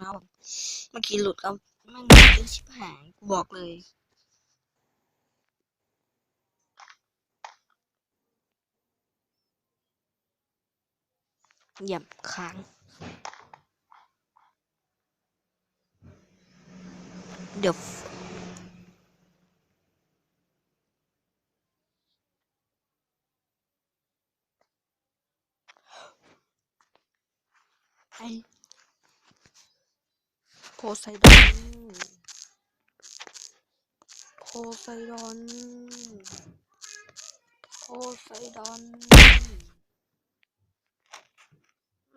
นะผมเมื่อกี้หลุดครับม่งเยอะชิบหายกูบอกเลยเหยียบค้างเดี๋ยวไอ โพไซดอนโพไซดอนโพไซดอน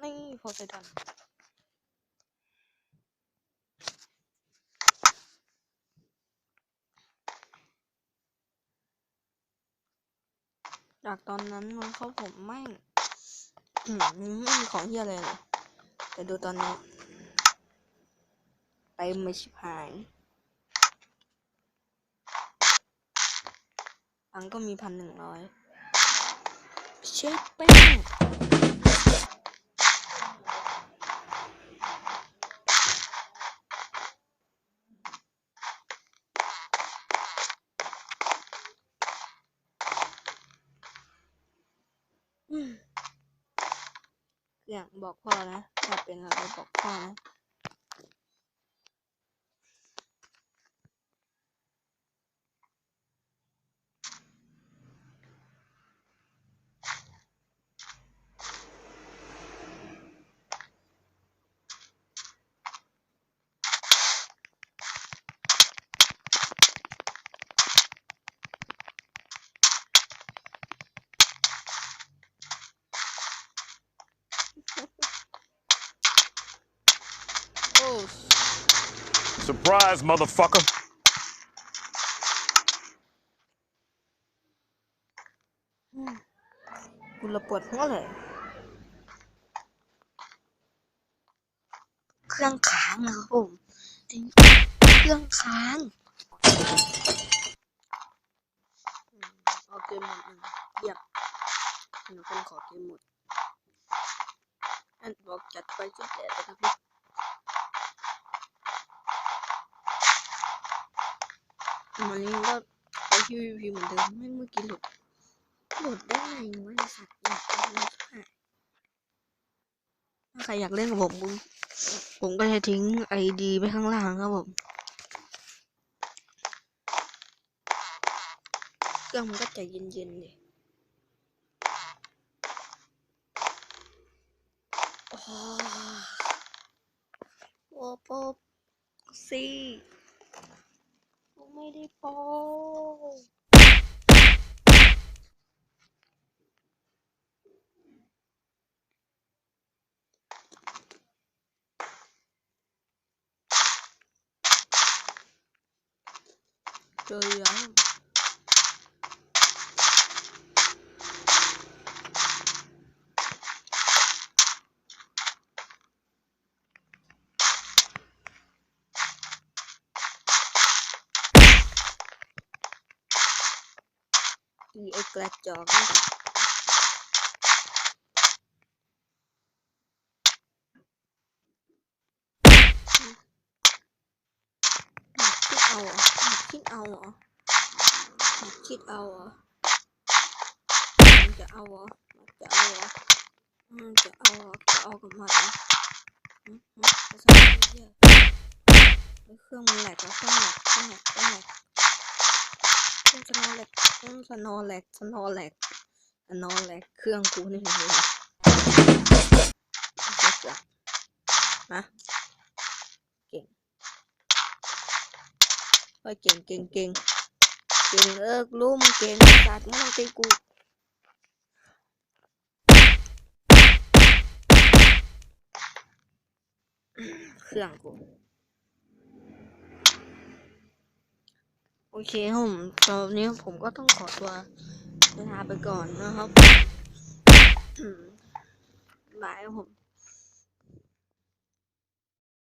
นี่โพไซดอนจากตอนนั้นมันเขาผมแม่งไม่มีของเฮียอะไรเลยแต่ดูตอนนี้ ต็มไม่ชิบหายตังก็มีพันหนึ่งร้อยเช็คแป้งอืมอย่างบอกพ่อนะถ้าเป็นอะไรบอกพ่อนะ โอ้ Surprise, motherfucker. อืมกูระปวดหัวเลยเครื่องค้างนะครับผมไอ้เครื่องค้างอืมเอาเกมหมดหนึ่งเยี่ยมหนูคนขอเกมหมดอันบอกจัดไปชุดแดดนะครับ วันนี้ก็ไป PVP เหมือนเดิมไม่เมื่อกี้หลุดโหลดได้ไงวะสัตว์อยากเล่นถ้าใครอยากเล่นกับผมผมก็จะทิ้งไอดีไปข้างล่างครับผมเครื่องมันก็จะเย็นๆเลยโอ้โอ้โปบสิ ผมไม่ได้โปบเจอแล้วอีไอกระจอกนี่คิดเอาเหรอคิดเอาเหรอคิดเอาเหรอมันจะเอาเหรอมันจะเอาเหรอมันจะเอาเหรอจะเอากับมันเหรออืมอืมจะทำอะไรเนี่ยเฮ้ยเครื่องมันแหลกแล้วเครื่องแหลกเครื่องแหลกเครื่องแหลกเครื่อ สโนว์แหลกเครื่องสนว์แหลกสนว์แหลกสนว์แหลกเครื่องกูนี่มันแหลกเจ็บละเก่งเฮ้ยเก่งเก่งเก่งเก่งเออรู้มึงเก่งสัตว์ไม่ต้องตีกูเครื่องกู โอ เคครับผมตอนนี้ผมก็ต้องขอตัวลาไปก่อนนะครับบายครับผม